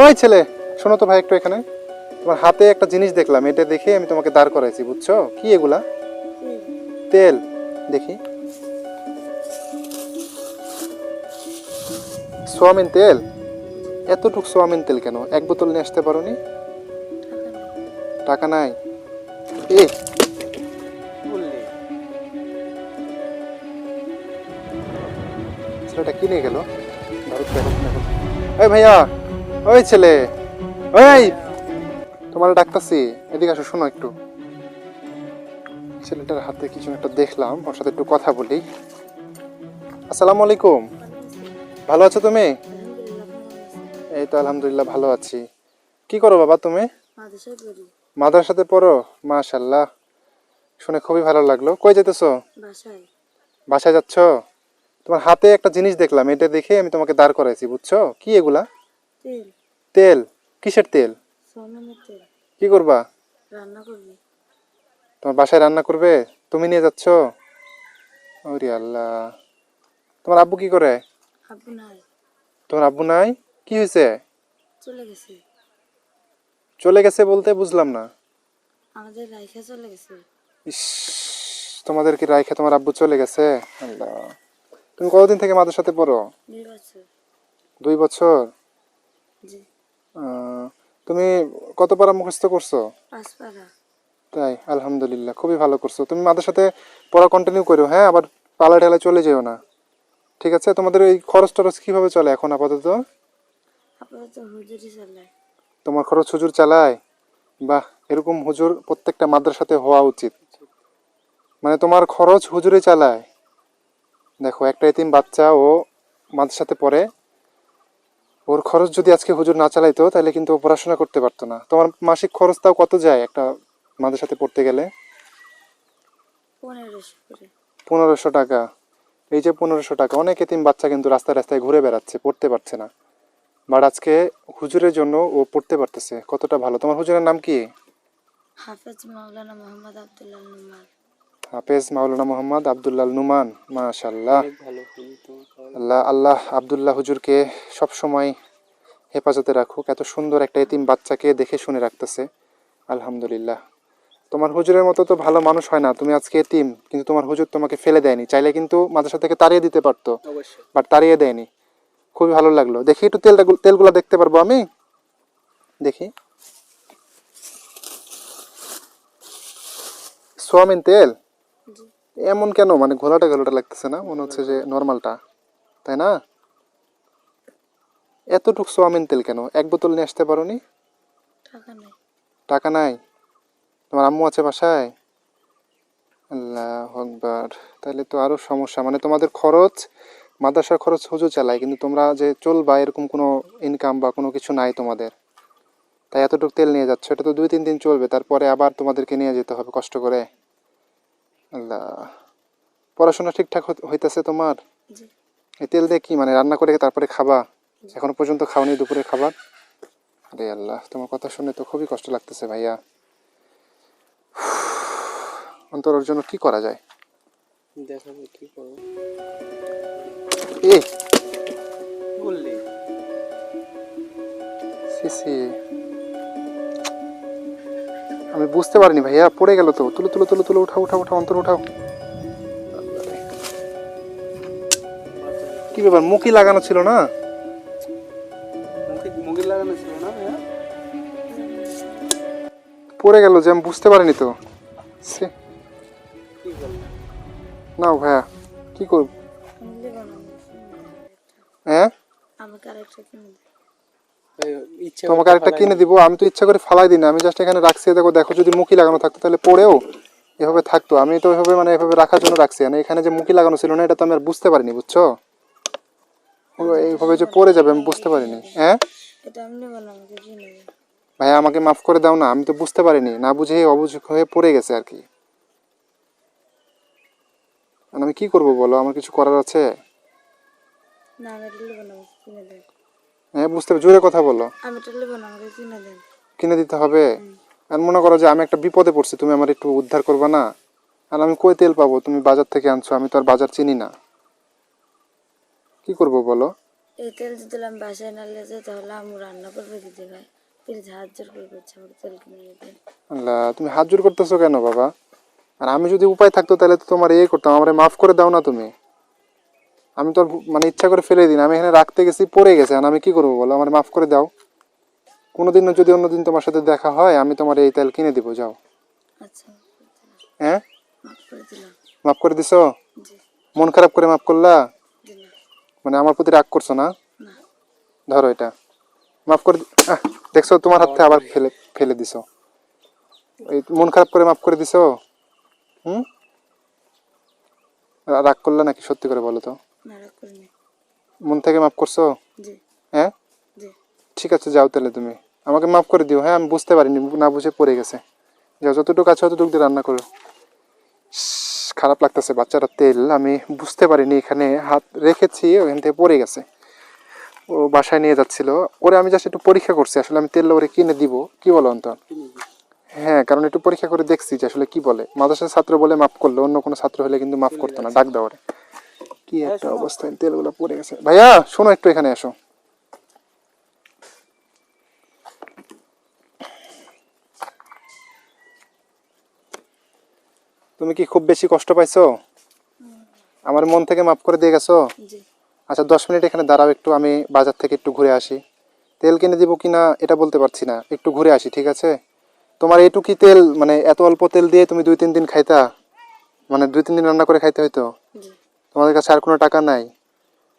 ওই ছেলে, শোনো তো ভাই একটু এখানে। তোমার হাতে একটা জিনিস দেখলাম, এটা দেখে আমি তোমাকে দাঁড় করাইছি, বুঝছ? কি এগুলা? তেল, দেখি। সোয়াবিন তেল? এতটুক সোয়াবিন তেল কেন? এক বোতল নিয়ে আসতে পারোনি? টাকা নাই। বললি ছেলেটা কিনে গেল? ভারত ভাইয়া! ওই ছেলে ওই! তোমার ডাকতাছি এদিকে আসো শোনো একটু। ছেলেটার হাতে কিছু একটা দেখলাম ওর সাথে একটু কথা বলি। আসসালামু আলাইকুম। ভালো আছো তুমি? এই তো আলহামদুলিল্লাহ ভালো আছি। কি করো বাবা তুমি? মাদ্রাসাতে পড়ো। মাশাল্লাহ শুনে খুবই ভালো লাগল। কই যেতেছো বাসায়। বাসায় যাচ্ছ? তোমার হাতে একটা জিনিস দেখলাম এটা দেখে আমি তোমাকে দাঁড় করাইছি বুঝছ? কি এগুলা? তেল? কিসের তেল? কি করবা? তোমার বাসায় রান্না করবে? তুমি নিয়ে যাচ্ছ? ওরে আল্লাহ। তোমার আব্বু কি করে? তোমার আব্বু নাই? কি হয়েছে? চলে গেছে। চলে গেছে বলতে বুঝলাম না। আমাদের রাইখা চলে গেছে। ইস তোমাদের কি রাইখে তোমার আব্বু চলে গেছে? আল্লাহ। তুমি কতদিন থেকে মাদের সাথে পড়ো? দুই বছর। দুই বছর? জি। তুমি কত পারা মুখস্থ করছ তাই? আলহামদুলিল্লাহ খুবই ভালো করছ। তুমি মাদের সাথে পড়া কন্টিনিউ করো হ্যাঁ? আবার পালা ঢালা চলে যেও না। ঠিক আছে? তোমাদের এই খরচ টরচ কীভাবে চলে এখন আপাতত? তোমার খরচ হুজুর চালায়? বাহ এরকম হুজুর প্রত্যেকটা মাদ্রাসাতে হওয়া উচিত। মানে তোমার খরচ হুজুরে চালায়। দেখো একটা এতিম বাচ্চা ও মাদ্রাসাতে পড়ে। ওর খরচ যদি আজকে হুজুর না চালাইতো তাহলে কিন্তু ও পড়াশোনা করতে পারতো না। তোমার মাসিক খরচ তাও কত যায় একটা মাদের সাথে পড়তে গেলে? পনেরোশো টাকা। এই যে পনেরোশো টাকা অনেক এতিম বাচ্চা কিন্তু রাস্তায় রাস্তায় ঘুরে বেড়াচ্ছে পড়তে পারছে না। বাট আজকে হুজুরের জন্য ও পড়তে পারতেছে কতটা ভালো। তোমার হুজুরের নাম কি? হাফেজ মাওলানা মোহাম্মদ আবদুল্লাহ হাফেজ মাওলানা মোহাম্মদ আবদুল্লাহ নুমান মাশাল্লাহ আল্লাহ আল্লাহ আবদুল্লাহ হুজুরকে সব সময় হেফাজতে রাখুক। এত সুন্দর একটা এতিম বাচ্চাকে দেখে শুনে রাখতেছে। আলহামদুলিল্লাহ। তোমার হুজুরের মতো তো ভালো মানুষ হয় না। তুমি আজকে এতিম কিন্তু তোমার হুজুর তোমাকে ফেলে দেয়নি। চাইলে কিন্তু মাদ্রাসা থেকে তাড়িয়ে দিতে পারতো বাট তাড়িয়ে দেয়নি। খুবই ভালো লাগল। দেখি একটু তেলটা তেলগুলো দেখতে পারব আমি। দেখি। সোয়াবিন তেল? এমন কেন? মানে ঘোলাটা ঘোলাটা লাগতেছে না? মনে হচ্ছে যে নর্মালটা তাই না? এতটুক সোয়াবিন তেল কেন? এক বোতল নিয়ে আসতে পারো নি টাকা নাই? তোমার আম্মু আছে বাসায়? আল্লাহ আকবার। তাহলে তো আরও সমস্যা। মানে তোমাদের খরচ মাদ্রাসার খরচ হুজু চালায় কিন্তু তোমরা যে চলবা এরকম কোনো ইনকাম বা কোনো কিছু নাই তোমাদের। তাই এতটুকু তেল নিয়ে যাচ্ছ। এটা তো দুই তিন দিন চলবে তারপরে আবার তোমাদেরকে নিয়ে যেতে হবে কষ্ট করে। আল্লাহ। পড়াশোনা ঠিকঠাক হইতেছে তোমার? এই তেল দিয়ে কি মানে রান্না করে তারপরে খাবা? এখনও পর্যন্ত খাওনি দুপুরে খাবার আরে আল্লাহ তোমার কথা শুনে তো খুবই কষ্ট লাগতেছে ভাইয়া। অন্তর ওর জন্য কি করা যায়? দেখাবো কি করব? এই! বললি? সি সি। আমি বুঝতে পারিনি ভাইয়া পড়ে গেল তো। তুলো তুলো তুলো তুলো উঠাও উঠাও উঠাও অন্তর উঠাও। কি ব্যাপার মুখই লাগানো ছিল না? মুখে লাগানো ছিল না পড়ে গেল যে আমি বুঝতে পারিনি তো। সে নাও ভাইয়া কি করব? আমি হ্যাঁ? আমাকে আরেকটা কিনে তোমাকে আরেকটা কিনে না। দিব। আমি তো ইচ্ছা করে ফালাই দিই না। আমি জাস্ট এখানে রাখছি দেখো দেখো যদি মুখি লাগানো থাকতো তাহলে পড়েও এভাবে থাকতো। আমি তো এভাবে মানে এভাবে রাখার জন্য রাখছি। মানে এখানে যে মুখি লাগানো ছিল না এটা তো আমি আর বুঝতে পারিনি বুঝছ? এইভাবে যে পড়ে যাবে আমি বুঝতে পারিনি। হ্যাঁ? না ভাই আমাকে মাফ করে দাও না আমি তো বুঝতে পারিনি। না বুঝে অবুঝ হয়ে পড়ে গেছে আর কি। আর আমি কি করব বলো? আমার কিছু করার আছে? না হ্যাঁ বুঝতে জোরে কথা বলো। আমি নেব না আমাকে কিনে দেন। কিনে দিতে হবে? আর মনে করো যে আমি একটা বিপদে পড়ছি তুমি আমার একটু উদ্ধার করবে না? আর আমি কই তেল পাবো? তুমি বাজার থেকে আনছো আমি তো আর বাজার চিনি না। কি করব বলো? এই তেল যদি আমি বাসায় না তাহলে আমি রান্না করবে দিয়ে ভাই প্লিজ হাত জোর করে করছে আমার তেল কিনে দিতে আল্লাহ তুমি হাত জোর করতেছো কেন বাবা? আর আমি যদি উপায় থাকতো তাহলে তো তোমার ইয়ে করতাম আমার মাফ করে দাও না তুমি। আমি তো মানে ইচ্ছা করে ফেলে দিন আমি এখানে রাখতে গেছি পড়ে গেছে। আর আমি কি করব বলো? আমার মাফ করে দাও। কোনোদিনও যদি অন্যদিন তোমার সাথে দেখা হয় আমি তোমার এই তেল কিনে দিব যাও। আচ্ছা হ্যাঁ? মাফ করে দিছো? মন খারাপ করে মাফ করলা? মানে আমার প্রতি রাগ করছ না? ধরো এটা। মাফ করে দেখছ তোমার হাতে আবার ফেলে ফেলে দিছো। এই মন খারাপ করে মাফ করে দিছো? হুম? রাগ করলা নাকি? সত্যি করে বলো তো। মন থেকে মাফ করছ? হ্যাঁ? ঠিক আছে যাও তাহলে তুমি। আমাকে মাফ করে দিও হ্যাঁ আমি বুঝতে পারিনি না বুঝে পড়ে গেছে। যাও যতটুকু আছে ততটুকু দিয়ে রান্না করো। খারাপ লাগতেছে বাচ্চারা তেল আমি বুঝতে পারিনি এখানে। হাত রেখেছি ওখান থেকে পড়ে গেছে। ও বাসায় নিয়ে যাচ্ছিল। ওরে আমি জাস্ট একটু পরীক্ষা করছি আসলে আমি তেল ওরে কিনে দিব কি বলো অন্তর? হ্যাঁ কারণ একটু পরীক্ষা করে দেখছি যে আসলে কি বলে। মাদ্রাসার ছাত্র বলে মাফ করল অন্য কোনো ছাত্র হলে কিন্তু মাফ করতো না ডাক দাও ওরে। কি একটা অবস্থায় তেলগুলো পড়ে গেছে। ভাইয়া শোনো একটু এখানে এসো। তুমি কি খুব বেশি কষ্ট পাইছো? আমার মন থেকে মাফ করে দিয়ে গেছো? আচ্ছা দশ মিনিট এখানে দাঁড়াও একটু আমি বাজার থেকে একটু ঘুরে আসি। তেল কিনে দিব কিনা এটা বলতে পারছি না। একটু ঘুরে আসি ঠিক আছে? তোমার এইটুকি তেল মানে এত অল্প তেল দিয়ে তুমি দুই তিন দিন খাইতা? মানে দুই তিন দিন রান্না করে খাইতে হইতো? জি তোমাদের কাছে আর কোনো টাকা নাই?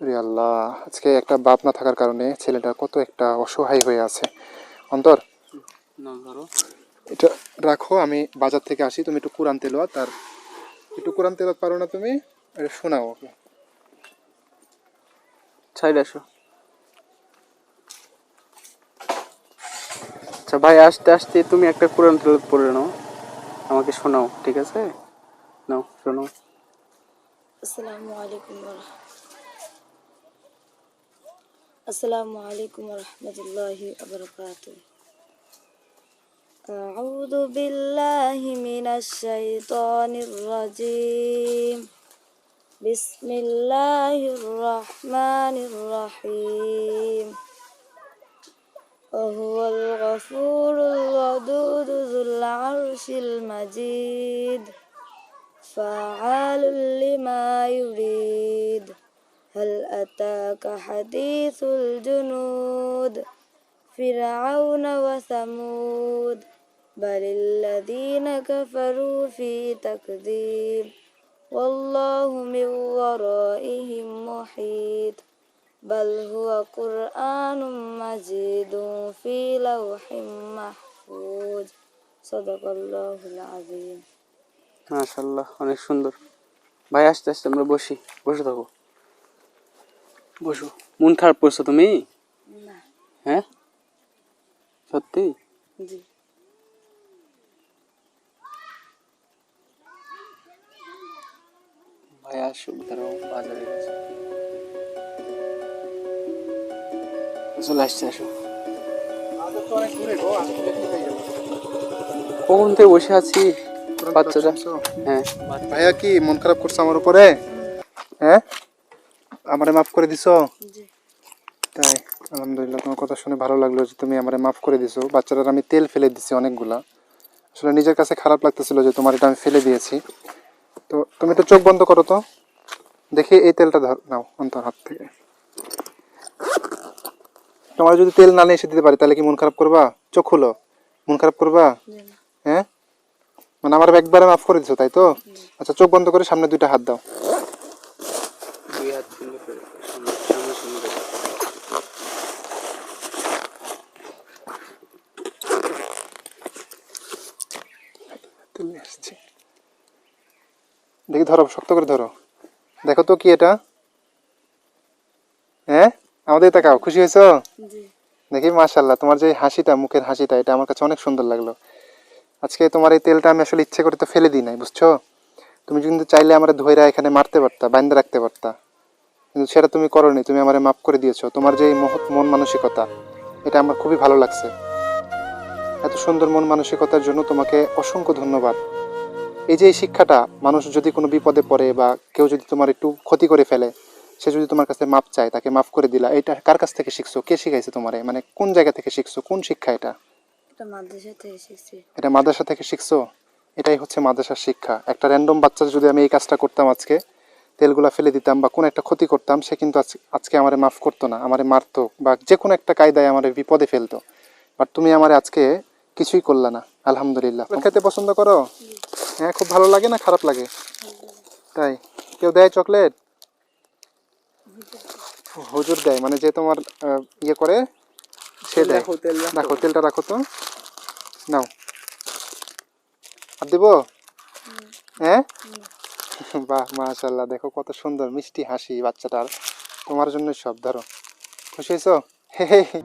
রে আল্লাহ আজকে একটা বাপ না থাকার কারণে ছেলেটা কত একটা অসহায় হয়ে আছে। অন্তর? না ধরো। এটা রাখো আমি বাজার থেকে আসি তুমি একটু কোরআন তেল তার একটু কোরআন তেল পারো না তুমি? এটা শোনাও ওকে। সাইড আসো। আচ্ছা ভাই আসতে আসতে তুমি একটা কোরআন তেলাওয়াত পড়ে নাও। আমাকে শোনাও ঠিক আছে? নাও শোনাও। السلام عليكم ورحمة السلام عليكم ورحمة الله وبركاته. أعوذ بالله من الشيطان الرجيم. بسم الله الرحمن الرحيم. وهو الغفور الودود ذو العرش المجيد. فعال لما يريد. هل أتاك حديث الجنود؟ فرعون وثمود. بل الذين كفروا في تكذيب. والله من ورائهم محيط. بل هو قرآن مجيد في لوح محفوظ. صدق الله العظيم. মাশাল্লাহ অনেক সুন্দর। ভাই আসতে আসতে আমরা বসি বসে থাকো। বসো। মন খারাপ করছ তুমি? হ্যাঁ? সত্যি? ভাই আসুক দাঁড়াও বাজারে চলে আসছে আসো। কখন থেকে বসে আছি? বাচ্চাটা। হ্যাঁ। ভাইয়া কি মন খারাপ করছ আমার উপরে? হ্যাঁ? আমারে মাফ করে দিছো? তাই আলহামদুলিল্লাহ তোমার কথা শুনে ভালো লাগল যে তুমি আমারে মাফ করে দিছো। বাচ্চাটার আমি তেল ফেলে দিছি অনেকগুলা। আসলে নিজের কাছে খারাপ লাগতেছিল যে তোমার এটা আমি ফেলে দিয়েছি। তো তুমি তো চোখ বন্ধ করো তো। দেখি এই তেলটা ধর নাও অন্তর হাত থেকে। তোমার যদি তেল না নিয়ে এসে দিতে পারি তাহলে কি মন খারাপ করবা? চোখ হলো মন খারাপ করবা? মানে আমার একবারে মাফ করে দিছো তাই তো? আচ্ছা চোখ বন্ধ করে সামনে দুইটা হাত দাও। দুই হাত সুন্দর করে সামনে সামনে সুন্দর করে। তেল নিয়ে আসছি। দেখি ধরো শক্ত করে ধরো। দেখো তো কি এটা? হ্যাঁ? আমাদের তাকাও খুশি হয়েছো? জি। দেখি মাশাল্লাহ তোমার যে হাসিটা মুখের হাসিটা এটা আমার কাছে অনেক সুন্দর লাগল। আজকে তোমার এই তেলটা আমি আসলে ইচ্ছে করে তো ফেলে দিই নাই, বুঝছ? তুমি কিন্তু চাইলে আমার ধৈরা এখানে মারতে পারতা, বাইন্দা রাখতে পারতা। কিন্তু সেটা তুমি করনি, তুমি আমারে মাফ করে দিয়েছ। তোমার যে মহৎ মন মানসিকতা, এটা আমার খুবই ভালো লাগছে। এত সুন্দর মন মানসিকতার জন্য তোমাকে অসংখ্য ধন্যবাদ। এই যে এই শিক্ষাটা, মানুষ যদি কোনো বিপদে পড়ে বা কেউ যদি তোমার একটু ক্ষতি করে ফেলে, সে যদি তোমার কাছে মাপ চায়, তাকে মাফ করে দিলা, এটা কার কাছ থেকে শিখছো? কে শিখাইছে তোমারে? মানে কোন জায়গা থেকে শিখছো? কোন শিক্ষা এটা? একটা মাদ্রাসা থেকে শিখছি। এটা মাদ্রাসা থেকে শিখছো? এটাই হচ্ছে মাদ্রাসার শিক্ষা। একটা র্যান্ডম বাচ্চা যদি আমি এই কাজটা করতাম আজকে তেলগুলা ফেলে দিতাম বা কোনো একটা ক্ষতি করতাম সে কিন্তু আজ- আজকে আমারে মাফ করতো না আমারে মারতো বা যে কোনো একটা কায়দায় আমারে বিপদে ফেলতো। বাট তুমি আমার আজকে কিছুই করলা না আলহামদুলিল্লাহ। খেতে পছন্দ করো? হ্যাঁ খুব ভালো লাগে না? খারাপ লাগে? তাই। কেউ দেয় চকলেট? হুজুর দেয়। মানে যে তোমার আহ, ইয়ে করে সে দেয়। দেখো তেলটা রাখো তো। নাও। আর দিব? হ্যাঁ? বাহ মাশাল্লাহ দেখো কত সুন্দর মিষ্টি হাসি বাচ্চাটার তোমার জন্য সব ধরো। খুশি হয়েছো? হে হে।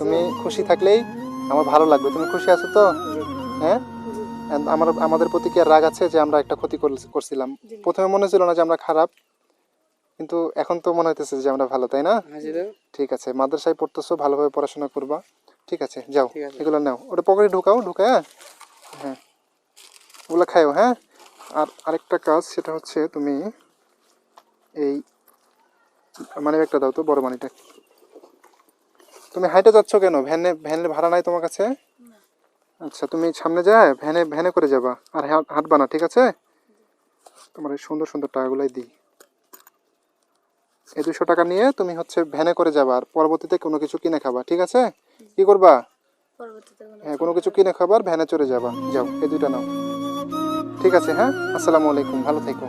তুমি খুশি থাকলেই আমার ভালো লাগবে। তুমি খুশি আছো তো? হ্যাঁ? আমার আমাদের প্রতি কি আর রাগ আছে যে আমরা একটা ক্ষতি করছিলাম? প্রথমে মনে ছিল না যে আমরা খারাপ। কিন্তু এখন তো মনে হইতেছে যে আমরা ভালো তাই না? ঠিক আছে মাদ্রাসায় পড়তেছো ভালোভাবে পড়াশোনা করবা। ঠিক আছে যাও এগুলো নাও। ওটা পকেটে ঢুকাও ঢুকায় হ্যাঁ? ওগুলো খাইও হ্যাঁ? আর আরেকটা কাজ সেটা হচ্ছে তুমি এই মানে একটা দাও তো বড় মানিটা। তুমি হাইটে যাচ্ছ কেন? ভ্যানে ভ্যানে ভাড়া নাই তোমার কাছে? আচ্ছা তুমি সামনে যায় ভ্যানে ভ্যানে করে যাবা। আর হাট- হাঁটবা না ঠিক আছে? তোমার এই সুন্দর সুন্দর টাকাগুলাই দিই। এই দুশো টাকা নিয়ে তুমি হচ্ছে ভ্যানে করে যাবা আর পরবর্তীতে কোনো কিছু কিনে খাবা ঠিক আছে? কি করবা? হ্যাঁ কোনো কিছু কিনে খাবার ভ্যানে চড়ে যাবা। যাও এই দুইটা নাও। ঠিক আছে হ্যাঁ? আসসালামু আলাইকুম ভালো থেকো।